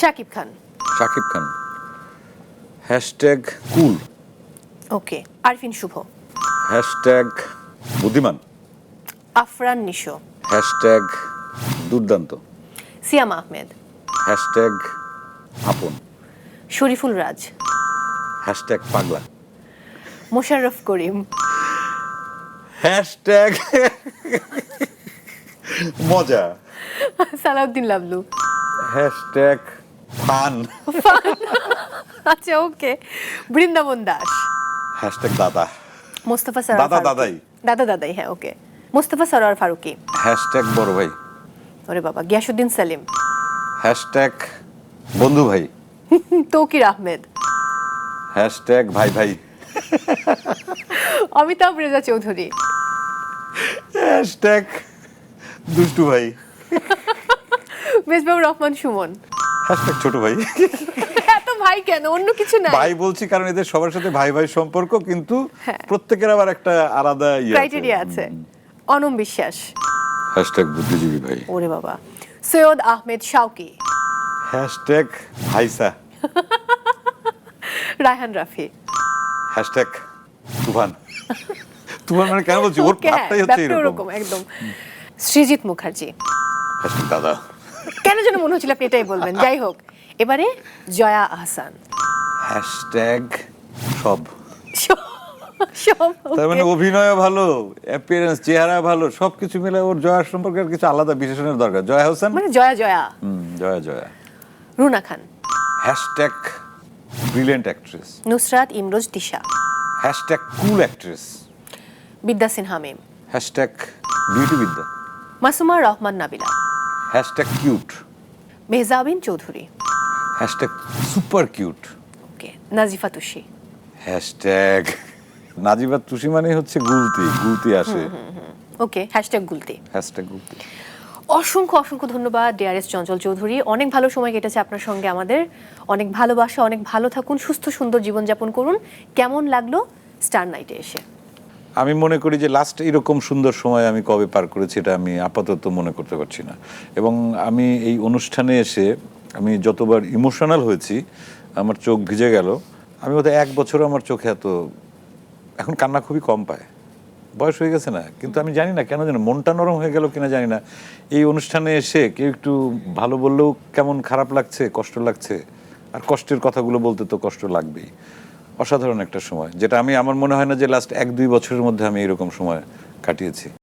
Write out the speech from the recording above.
Shakib Khan. Shakib Khan. Hashtag cool. Okay Arefin Shuvo. Hashtag বুদ্ধিমান। Afran Nisho. Hashtag দুর্দান্ত। সিয়াম Ahmed. Hashtag আপন। শরীফুল রাজ। Hashtag পাগলা। Mosharraf Karim. Hashtag মজা। সালাউদ্দিন লাবলু। হ্যাশট্যাগ ফান আচ্ছা ওকে বৃন্দাবন দাস। হ্যাশট্যাগ দাদা। মোস্তফা সরোয়ার দাদা। দাদাই। দাদা দাদাই হ্যাঁ ওকে মোস্তফা সরোয়ার ফারুকি। হ্যাশট্যাগ বড় ভাই। ওরে বাবা গিয়াসুদ্দিন সালিম। হ্যাশট্যাগ বন্ধু ভাই। তৌকির আহমেদ। হ্যাশট্যাগ ভাই ভাই। অমিতাভ রেজা চৌধুরী। হ্যাশট্যাগ দুষ্টু ভাই। মেজবাউর রহমান সুমন। হ্যাশট্যাগ ছোট ভাই। এত ভাই কেন? অন্য কিছু নাই। ভাই বলছি কারণ এদের সবার সাথে ভাই ভাই সম্পর্ক কিন্তু হ্যাঁ। প্রত্যেকের আবার একটা আলাদা ক্রাইটেরিয়া আছে। অনম বিশ্বাস। হ্যাশট্যাগ বুদ্ধিজীবী ভাই। ওরে বাবা। সৈয়দ আহমেদ শাওকি। হ্যাশট্যাগ ভাইসা। রায়হান রাফি। হ্যাশট্যাগ তুফান। তুফান মানে কেন বলছি? ওর ওকে হ্যাঁ হচ্ছে এরকম। একদম। সৃজিত মুখার্জি। হ্যাশট্যাগ দাদা। কেন যেন মনে হচ্ছিল আপনি এটাই বলবেন? যাই হোক এবারে জয়া আহসান। হ্যাশট্যাগ সব। সব তার মানে অভিনয় ভালো অ্যাপিয়ারেন্স চেহারা ভালো সবকিছু মিলে ওর জয়া সম্পর্কে আর কিছু আলাদা বিশেষণের দরকার। জয়া হোসেন মানে জয়া জয়া। হুম, Joya Joya. Runa Khan. Hashtag brilliant actress Nusrat Imroz Disha hashtag cool actress Bidya Sinha Mim hashtag beauty Bidya. Masuma Rahman Nabila. Hashtag cute Mehazabien Chowdhury. Hashtag super cute okay Nazifa Tushi. Hashtag Naziba Tushi মানে হচ্ছে গুলতি গুলতি আসে। Okay hashtag গুলতি। Hashtag গুলতি। অসংখ্য অসংখ্য ধন্যবাদ ডিআরএস চঞ্চল চৌধুরী। অনেক ভালো সময় কেটেছে আপনার সঙ্গে আমাদের। অনেক ভালোবাসা অনেক ভালো থাকুন সুস্থ সুন্দর জীবনযাপন করুন। কেমন লাগল? স্টার নাইটে এসে। আমি মনে করি যে লাস্ট এরকম সুন্দর সময় আমি কবে পার করেছি এটা আমি আপাতত মনে করতে পারছি না। এবং আমি এই অনুষ্ঠানে এসে আমি যতবার ইমোশনাল হয়েছি, আমার চোখ ভিজে গেল। আমি বোধহয় এক বছর আমার চোখে এত, এখন কান্না খুবই কম পায়। বয়স হয়ে গেছে না, কিন্তু আমি জানি না কেন জানি মনটা নরম হয়ে গেল কিনা জানি না। এই অনুষ্ঠানে এসে কেউ একটু ভালো বললেও কেমন খারাপ লাগছে, কষ্ট লাগছে? আর কষ্টের কথাগুলো বলতে তো কষ্ট লাগবেই। অসাধারণ একটা সময়, যেটা আমি, আমার মনে হয় না যে লাস্ট এক দুই বছরের মধ্যে আমি এরকম সময় কাটিয়েছি।